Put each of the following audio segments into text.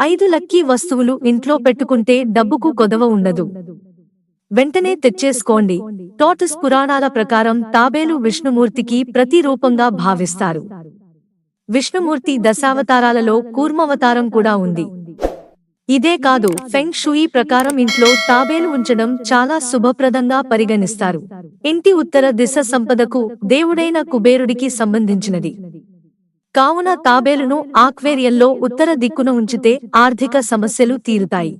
ఐదు లక్కీ వస్తువులు ఇంట్లో పెట్టుకుంటే డబ్బుకు కొదవ ఉండదు. వెంటనే తెచ్చేసుకోండి. టోటస్ పురాణాల ప్రకారం తాబేలు విష్ణుమూర్తికి ప్రతిరూపంగా భావిస్తారు. విష్ణుమూర్తి దశావతారాలలో కూర్మవతారం కూడా ఉంది. ఇదే కాదు ఫెంగ్ షుయి ప్రకారం ఇంట్లో తాబేలు ఉంచడం చాలా శుభప్రదంగా పరిగణిస్తారు. ఇంటి ఉత్తర దిశ సంపదకు దేవుడైన కుబేరుడికి సంబంధించినది. కావున తాబేలును ఆక్వేరియంలో ఉత్తర దిక్కున ఉంచితే ఆర్థిక సమస్యలు తీరుతాయి.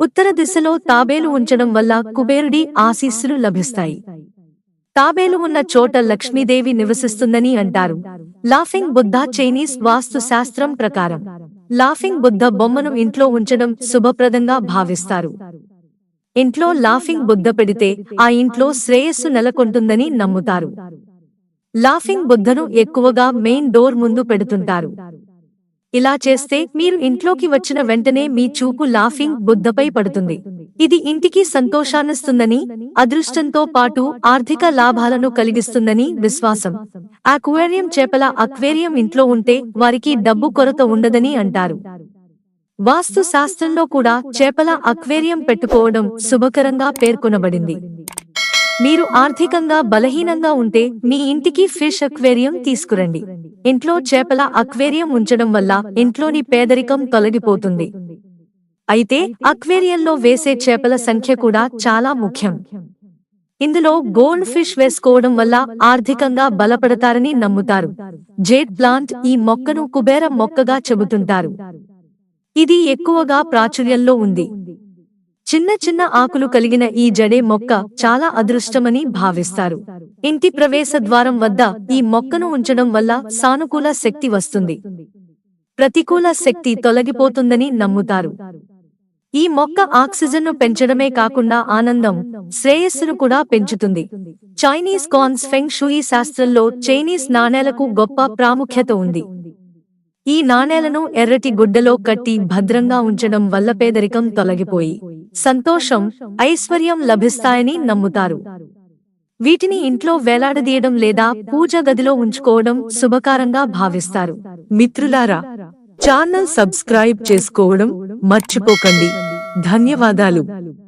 ఉత్తర దిశలో తాబేలు ఉంచడం వల్ల కుబేరుడి ఆశీస్సులు లభిస్తాయి. తాబేలు ఉన్న చోట లక్ష్మీదేవి నివసిస్తుందని అంటారు. లాఫింగ్ బుద్ధ చైనీస్ వాస్తు శాస్త్రం ప్రకారం లాఫింగ్ బుద్ధ బొమ్మను ఇంట్లో ఉంచడం శుభప్రదంగా భావిస్తారు. ఇంట్లో లాఫింగ్ బుద్ధ పెడితే ఆ ఇంట్లో శ్రేయస్సు నెలకొంటుందని నమ్ముతారు. లాఫింగ్ బుద్ధను ఎక్కువగా మెయిన్ డోర్ ముందు పెడుతుంటారు. ఇలా చేస్తే మీరు ఇంట్లోకి వచ్చిన వెంటనే మీ చూపు లాఫింగ్ బుద్ధపై పడుతుంది. ఇది ఇంటికి సంతోషాన్నిస్తుందని అదృష్టంతో పాటు ఆర్థిక లాభాలను కలిగిస్తుందని విశ్వాసం. అక్వేరియం చేపల అక్వేరియం ఇంట్లో ఉంటే వారికి డబ్బు కొరత ఉండదని అంటారు. వాస్తు శాస్త్రంలో కూడా చేపల అక్వేరియం పెట్టుకోవడం శుభకరంగా పేర్కొనబడింది. మీరు ఆర్థికంగా బలహీనంగా ఉంటే మీ ఇంటికి ఫిష్ అక్వేరియం తీసుకురండి. ఇంట్లో చేపల అక్వేరియం ఉంచడం వల్ల ఇంట్లోని పేదరికం తొలగిపోతుంది. అయితే అక్వేరియంలో వేసే చేపల సంఖ్య కూడా చాలా ముఖ్యం. ఇందులో గోల్డ్ ఫిష్ వేసుకోవడం వల్ల ఆర్థికంగా బలపడతారని నమ్ముతారు. జేట్ ప్లాంట్ ఈ మొక్కను కుబేర మొక్కగా చెబుతుంటారు. ఇది ఎక్కువగా ప్రాచుర్యంలో ఉంది. చిన్న చిన్న ఆకులు కలిగిన ఈ జడే మొక్క చాలా అదృష్టమని భావిస్తారు. ఇంటి ప్రవేశ ద్వారం వద్ద ఈ మొక్కను ఉంచడం వల్ల సానుకూల శక్తి వస్తుంది. ప్రతికూల శక్తి తొలగిపోతుందని నమ్ముతారు. ఈ మొక్క ఆక్సిజన్ను పెంచడమే కాకుండా ఆనందం శ్రేయస్సును కూడా పెంచుతుంది. చైనీస్ కాన్స్ ఫెంగ్ షుయి శాస్త్రంలో చైనీస్ నాణేలకు గొప్ప ప్రాముఖ్యత ఉంది. ఈ నాణేలను ఎర్రటి గుడ్డలో కట్టి భద్రంగా ఉంచడం వల్ల పేదరికం తొలగిపోయి సంతోషం ఐశ్వర్యం లభిస్తాయని నమ్ముతారు. వీటిని ఇంట్లో వేలాడదీయడం లేదా పూజ గదిలో ఉంచుకోవడం శుభకారంగా భావిస్తారు. మిత్రులారా ఛానల్ సబ్స్క్రైబ్ చేసుకోవడం మర్చిపోకండి. ధన్యవాదాలు.